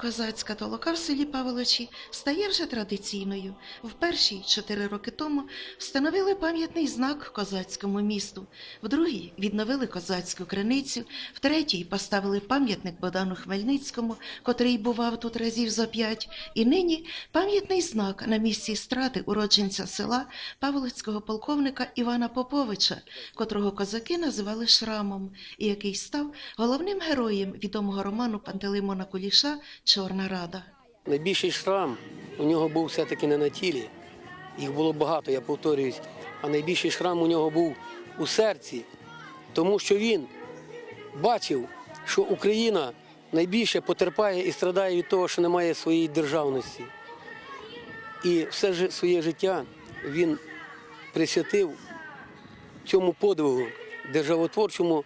Козацька толока в селі Паволочі стає вже традиційною. В першій, чотири роки тому, встановили пам'ятний знак козацькому місту, в другій відновили козацьку криницю, в третій поставили пам'ятник Богдану Хмельницькому, котрий бував тут разів зо п'ять, і нині пам'ятний знак на місці страти уродженця села Павлицького полковника Івана Поповича, котрого козаки називали Шрамом, і який став головним героєм відомого роману Пантелеймона Куліша Чорна Рада. Найбільший шрам у нього був все-таки не на тілі. Їх було багато, я повторююсь. А найбільший шрам у нього був у серці, тому що він бачив, що Україна найбільше потерпає і страдає від того, що немає своєї державності. І все ж своє життя він присвятив цьому подвигу, державотворчому,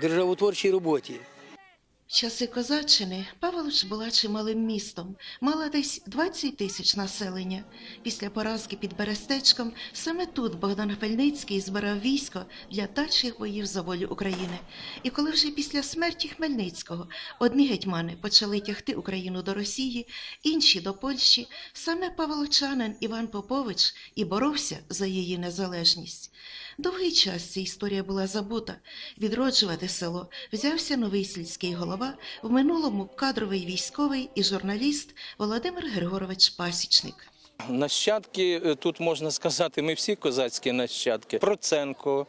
державотворчій роботі. Часи козаччини Павлович була чималим містом, мала десь 20 тисяч населення. Після поразки під Берестечком саме тут Богдан Хмельницький збирав військо для дальших боїв за волю України. І коли вже після смерті Хмельницького одні гетьмани почали тягти Україну до Росії, інші до Польщі, саме павлочанин Іван Попович і боровся за її незалежність. Довгий час ця історія була забута. Відроджувати село взявся новий сільський голова, в минулому кадровий військовий і журналіст Володимир Григорович Пасічник. Нащадки е, тут можна сказати, ми всі козацькі нащадки. Проценко,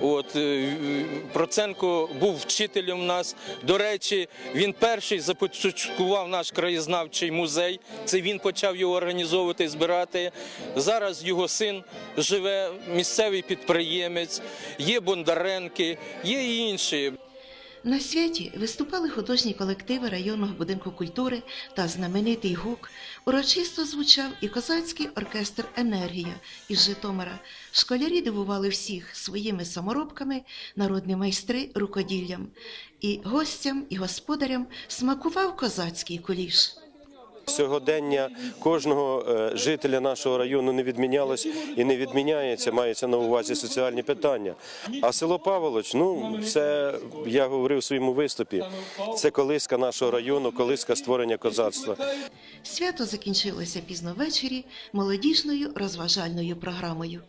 от е, Проценко був вчителем нас. До речі, він перший започаткував наш краєзнавчий музей. Це він почав його організовувати, збирати. Зараз його син живе, місцевий підприємець, є Бондаренки, є інші. На святі виступали художні колективи районного будинку культури та знаменитий гук. Урочисто звучав і козацький оркестр Енергія із Житомира. Школярі дивували всіх своїми саморобками, народні майстри рукоділлям. І гостям, і господарям смакував козацький куліш. Сьогодення кожного е, жителя нашого району не відмінялось і не відміняється, мається на увазі соціальні питання. А село Павлович, ну це я говорив у своєму виступі. Це колиска нашого району, колиска створення козацтва. Свято закінчилося пізно ввечері молодіжною розважальною програмою.